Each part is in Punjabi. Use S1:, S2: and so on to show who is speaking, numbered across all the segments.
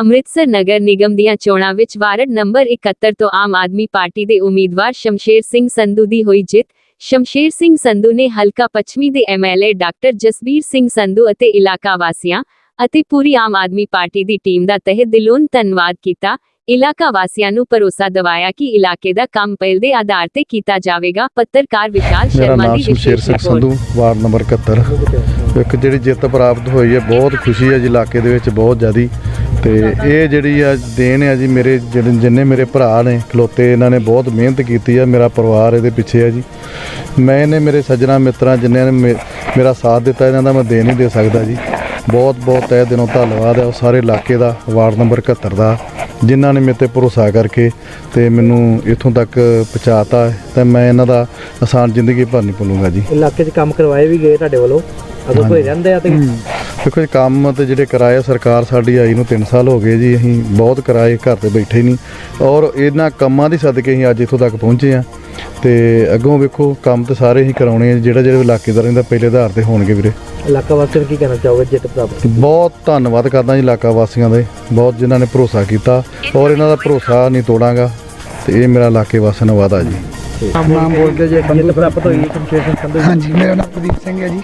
S1: ਅੰਮ੍ਰਿਤਸਰ ਨਗਰ ਨਿਗਮ ਦੀਆਂ ਚੋਣਾਂ ਵਿੱਚ ਵਾਰਡ ਨੰਬਰ 71 ਤੋਂ ਆਮ ਆਦਮੀ ਪਾਰਟੀ ਦੇ ਉਮੀਦਵਾਰ ਸ਼ਮਸ਼ੇਰ ਸਿੰਘ ਸੰਧੂ ਦੀ ਹੋਈ ਜਿੱਤ। ਸ਼ਮਸ਼ੇਰ ਸਿੰਘ ਸੰਧੂ ਨੇ ਹਲਕਾ ਪੱਛਮੀ ਦੇ ਐਮਐਲਏ ਡਾਕਟਰ ਜਸਬੀਰ ਸਿੰਘ ਸੰਧੂ ਅਤੇ ਇਲਾਕਾ ਵਾਸੀਆਂ ਅਤੇ ਪੂਰੀ ਆਮ ਆਦਮੀ ਪਾਰਟੀ ਦੀ ਟੀਮ ਦਾ ਤਹਿ ਦਿਲੋਂ ਧੰਨਵਾਦ ਕੀਤਾ। ਇਲਾਕਾ ਵਾਸੀਆਂ ਨੂੰ ਭਰੋਸਾ ਦਿਵਾਇਆ ਕਿ ਇਲਾਕੇ ਦਾ ਕੰਮ ਪਹਿਲ ਦੇ ਆਧਾਰ ਤੇ ਕੀਤਾ ਜਾਵੇਗਾ। ਪੱਤਰਕਾਰ
S2: ਮੇਰਾ
S1: ਸ਼ਰਮਾ ਦੀ ਵਿਸ਼ੇਸ਼
S2: ਸੰਧੂ ਵਾਰਡ ਨੰਬਰ 71 ਇੱਕ ਜਿਹੜੀ ਜਿੱਤ ਪ੍ਰਾਪਤ ਹੋਈ ਹੈ ਬਹੁਤ ਖੁਸ਼ੀ ਹੈ ਜੀ ਇਲਾਕੇ ਦੇ ਵਿੱਚ ਬਹੁਤ ਜ਼ਿਆਦੀ। ਤੇ ਇਹ ਜਿਹੜੀ ਆ ਦੇਣ ਹੈ ਜੀ ਮੇਰੇ ਜਿੰਨੇ ਮੇਰੇ ਭਰਾ ਨੇ ਖਲੋਤੇ ਇਹਨਾਂ ਨੇ ਬਹੁਤ ਮਿਹਨਤ ਕੀਤੀ ਹੈ ਮੇਰਾ ਪਰਿਵਾਰ ਇਹਦੇ ਪਿੱਛੇ ਹੈ ਜੀ। ਮੈਂ ਇਹਨੇ ਮੇਰੇ ਸੱਜਣਾ ਮਿੱਤਰਾਂ ਜਿਨ੍ਹਾਂ ਨੇ ਮੇਰਾ ਸਾਥ ਦਿੱਤਾ ਇਹਨਾਂ ਦਾ ਮੈਂ ਦੇ ਨਹੀਂ ਦੇ ਸਕਦਾ ਜੀ। ਬਹੁਤ ਬਹੁਤ ਤਹਿ ਦਿਲੋਂ ਧੰਨਵਾਦ ਹੈ ਉਹ ਸਾਰੇ ਇਲਾਕੇ ਦਾ ਵਾਰਡ ਨੰਬਰ 71 ਦਾ। ਜਿਨ੍ਹਾਂ ਨੇ ਮੇਰੇ ਤੇ ਭਰੋਸਾ ਕਰਕੇ ਤੇ ਮੈਨੂੰ ਇੱਥੋਂ ਤੱਕ ਪਹੁੰਚਾਤਾ ਤੇ ਮੈਂ ਇਹਨਾਂ ਦਾ ਆਸਾਨ ਜ਼ਿੰਦਗੀ ਭਰ ਨਹੀਂ ਭੁੱਲੂੰਗਾ ਜੀ।
S3: ਇਲਾਕੇ 'ਚ ਕੰਮ ਕਰਵਾਏ ਵੀ ਗਏ ਤੁਹਾਡੇ ਵੱਲੋਂ? ਅਗਰ ਕੋਈ ਰਹਿੰਦੇ ਆ ਤੇ
S2: ਦੇਖੋ ਜੀ ਕੰਮ ਤੇ ਜਿਹੜੇ ਕਿਰਾਏ ਸਰਕਾਰ ਸਾਡੀ ਆਈ ਨੂੰ 3 ਸਾਲ ਹੋ ਗਏ ਜੀ ਅਸੀਂ ਬਹੁਤ ਕਿਰਾਏ ਘਰ ਤੇ ਬੈਠੇ ਨਹੀਂ। ਔਰ ਇਹਨਾਂ ਕੰਮਾਂ ਦੀ ਸਦਕੇ ਅਸੀਂ ਅੱਜ ਇੱਥੋਂ ਤੱਕ ਪਹੁੰਚੇ ਆ ਤੇ ਅੱਗੋਂ ਵੇਖੋ ਕੰਮ ਤੇ ਸਾਰੇ ਹੀ ਕਰਾਉਣੇ ਆ ਜਿਹੜਾ ਜਿਹੜਾ ਇਲਾਕੇ ਦਾ ਰਹਿੰਦਾ ਪਹਿਲੇ ਆਧਾਰ ਤੇ ਹੋਣਗੇ ਵੀਰੇ।
S3: ਇਲਾਕਾ ਵਾਸੀਆਂ ਨੂੰ ਕੀ ਕਹਿਣਾ ਚਾਹੋਗੇ ਜਿੱਤ ਪ੍ਰਾਪਤ?
S2: ਬਹੁਤ ਧੰਨਵਾਦ ਕਰਦਾ ਜੀ ਇਲਾਕਾ ਵਾਸੀਆਂ ਦਾ। ਬਹੁਤ ਜਿਨ੍ਹਾਂ ਨੇ ਭਰੋਸਾ ਕੀਤਾ ਔਰ ਇਹਨਾਂ ਦਾ ਭਰੋਸਾ ਨਹੀਂ ਤੋੜਾਂਗਾ। ਤੇ ਇਹ ਮੇਰਾ ਇਲਾਕੇ ਵਾਸੀਆਂ ਦਾ ਵਾਅਦਾ ਜੀ।
S3: ਨਾਮ ਬੋਲ ਕੇ ਜੇ ਜਿੱਤ ਪ੍ਰਾਪਤ ਹੋਈ ਸੰਧੂ
S4: ਹਾਂਜੀ ਮੇਰਾ ਨਾਮ ਪ੍ਰਦੀਪ ਸਿੰਘ ਹੈ ਜੀ।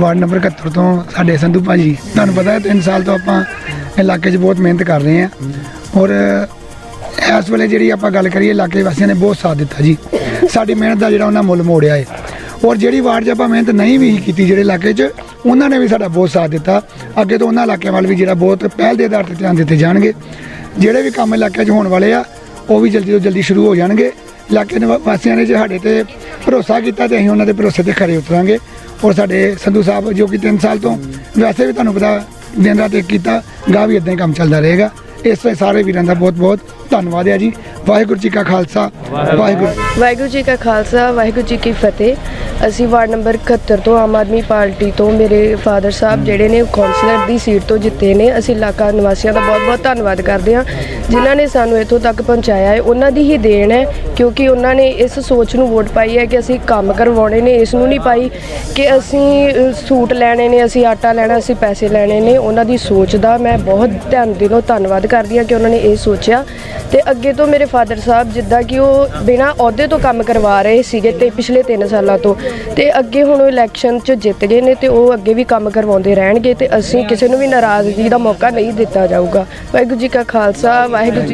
S4: ਵਾਰਡ ਨੰਬਰ 71 ਤੋਂ ਸਾਡੇ ਸੰਧੂ ਭਾਜੀ। ਤੁਹਾਨੂੰ ਪਤਾ ਹੈ 3 ਸਾਲ ਤੋਂ ਆਪਾਂ ਇਲਾਕੇ 'ਚ ਬਹੁਤ ਮਿਹਨਤ ਕਰ ਰਹੇ ਹਾਂ। ਔਰ ਇਸ ਵੇਲੇ ਜਿਹੜੀ ਆਪਾਂ ਗੱਲ ਕਰੀਏ, ਇਲਾਕੇ ਵਾਸੀਆਂ ਨੇ ਬਹੁਤ ਸਾਥ ਦਿੱਤਾ ਜੀ। ਸਾਡੀ ਮਿਹਨਤ ਦਾ ਜਿਹੜਾ ਉਹਨਾਂ ਮੁੱਲ ਮੋੜਿਆ ਹੈ। ਔਰ ਜਿਹੜੀ ਵਾਰਡ 'ਚ ਆਪਾਂ ਮਿਹਨਤ ਨਹੀਂ ਵੀ ਕੀਤੀ ਜਿਹੜੇ ਇਲਾਕੇ 'ਚ, ਉਹਨਾਂ ਨੇ ਵੀ ਸਾਡਾ ਬਹੁਤ ਸਾਥ ਦਿੱਤਾ। ਅੱਗੇ ਤੋਂ ਉਹਨਾਂ ਇਲਾਕਿਆਂ ਵੱਲ ਵੀ ਜਿਹੜਾ ਬਹੁਤ ਪਹਿਲ ਦੇ ਆਧਾਰ ਤੇ ਧਿਆਨ ਦਿੱਤੇ ਜਾਣਗੇ। ਜਿਹੜੇ ਵੀ ਕੰਮ ਇਲਾਕੇ 'ਚ ਹੋਣ ਵਾਲੇ ਆ, ਉਹ ਵੀ ਜਲਦੀ ਤੋਂ ਜਲਦੀ ਸ਼ੁਰੂ ਹੋ ਜਾਣਗੇ। ਇਲਾਕੇ ਨਿਵਾ- ਵਾਸੀਆਂ ਨੇ ਜੇ ਸਾਡੇ ਤੇ ਭਰੋਸਾ ਕੀਤਾ ਤੇ ਅਸੀਂ ਉਹਨਾਂ ਦੇ ਭਰੋਸੇ ਤੇ ਖਰੇ ਉਤਰਾਂਗੇ। ਔਰ ਸਾਡੇ ਸੰਧੂ ਸਾਹਿਬ ਜੋ ਕਿ 3 ਸਾਲ ਤੋਂ ਵੈਸੇ ਵੀ ਤੁਹਾਨੂੰ ਪਤਾ ਦਿਨ ਰਾਤ ਇੱਕ ਕੀਤਾ, ਗਾਹ ਵੀ ਇਦਾਂ ਹੀ ਕੰਮ ਚੱਲਦਾ ਰਹੇਗਾ। ਇਸ ਲਈ ਸਾਰੇ ਵੀਰਾਂ ਦਾ ਬਹੁਤ ਬਹੁਤ ਧੰਨਵਾਦ ਹੈ ਜੀ। ਵਾਹਿਗੁਰੂ ਜੀ ਕਾ ਖਾਲਸਾ ਵਾਹਿਗੁਰੂ
S5: ਵਾਹਿਗੁਰੂ ਜੀ ਕਾ ਖਾਲਸਾ, ਵਾਹਿਗੁਰੂ ਜੀ ਕੀ ਫਤਿਹ। ਅਸੀਂ ਵਾਰਡ ਨੰਬਰ 71 ਤੋਂ ਆਮ ਆਦਮੀ ਪਾਰਟੀ ਤੋਂ ਮੇਰੇ ਫਾਦਰ ਸਾਹਿਬ ਜਿਹੜੇ ਨੇ ਕਾਉਂਸਲਰ ਦੀ ਸੀਟ ਤੋਂ ਜਿੱਤੇ ਨੇ। ਅਸੀਂ ਇਲਾਕਾ ਨਿਵਾਸੀਆਂ ਦਾ ਬਹੁਤ-ਬਹੁਤ ਧੰਨਵਾਦ ਕਰਦੇ ਹਾਂ। ਜਿਨ੍ਹਾਂ ਨੇ ਸਾਨੂੰ ਇੱਥੋਂ ਤੱਕ ਪਹੁੰਚਾਇਆ ਹੈ, ਉਹਨਾਂ ਦੀ ਹੀ ਦੇਣ ਹੈ ਕਿਉਂਕਿ ਉਹਨਾਂ ਨੇ ਇਸ ਸੋਚ ਨੂੰ ਵੋਟ ਪਾਈ ਹੈ ਕਿ ਅਸੀਂ ਕੰਮ ਕਰਵਾਉਣੇ ਨੇ, ਇਸ ਨੂੰ ਨਹੀਂ ਪਾਈ ਕਿ ਅਸੀਂ ਸੂਟ ਲੈਣੇ ਨੇ, ਅਸੀਂ ਆਟਾ ਲੈਣਾ, ਅਸੀਂ ਪੈਸੇ ਲੈਣੇ ਨੇ। ਉਹਨਾਂ ਦੀ ਸੋਚ ਦਾ ਮੈਂ ਬਹੁਤ ਧਿਆਨ ਦਿਲੋਂ ਧੰਨਵਾਦ ਕਰਦੀ ਹਾਂ ਕਿ ਉਹਨਾਂ ਨੇ ਇਹ ਸੋਚਿਆ। ਤੇ ਅੱਗੇ ਤੋਂ ਮੇਰੇ ਫਾਦਰ ਸਾਹਿਬ ਜਿੱਦਾਂ ਕਿ ਉਹ ਬਿਨਾਂ ਅਹੁਦੇ ਤੋਂ ਕੰਮ ਕਰਵਾ ਰਹੇ ਸੀਗੇ ਤੇ ਪਿਛਲੇ 3 ਸਾਲਾਂ ਤੋਂ ਤੇ ਅੱਗੇ ਹੁਣ ਉਹ ਇਲੈਕਸ਼ਨ 'ਚ ਜਿੱਤ ਗਏ ਨੇ ਤੇ ਉਹ ਅੱਗੇ ਵੀ ਕੰਮ ਕਰਵਾਉਂਦੇ ਰਹਿਣਗੇ ਤੇ ਅਸੀਂ ਕਿਸੇ ਨੂੰ ਵੀ ਨਾਰਾਜ਼ਗੀ ਦਾ ਮੌਕਾ ਨਹੀਂ ਦਿੱਤਾ ਜਾਊਗਾ। ਵਾਹਿਗੁਰੂ ਜੀ ਕਾ ਖਾਲਸਾ, ਵਾਹਿਗੁਰੂ ਜੀ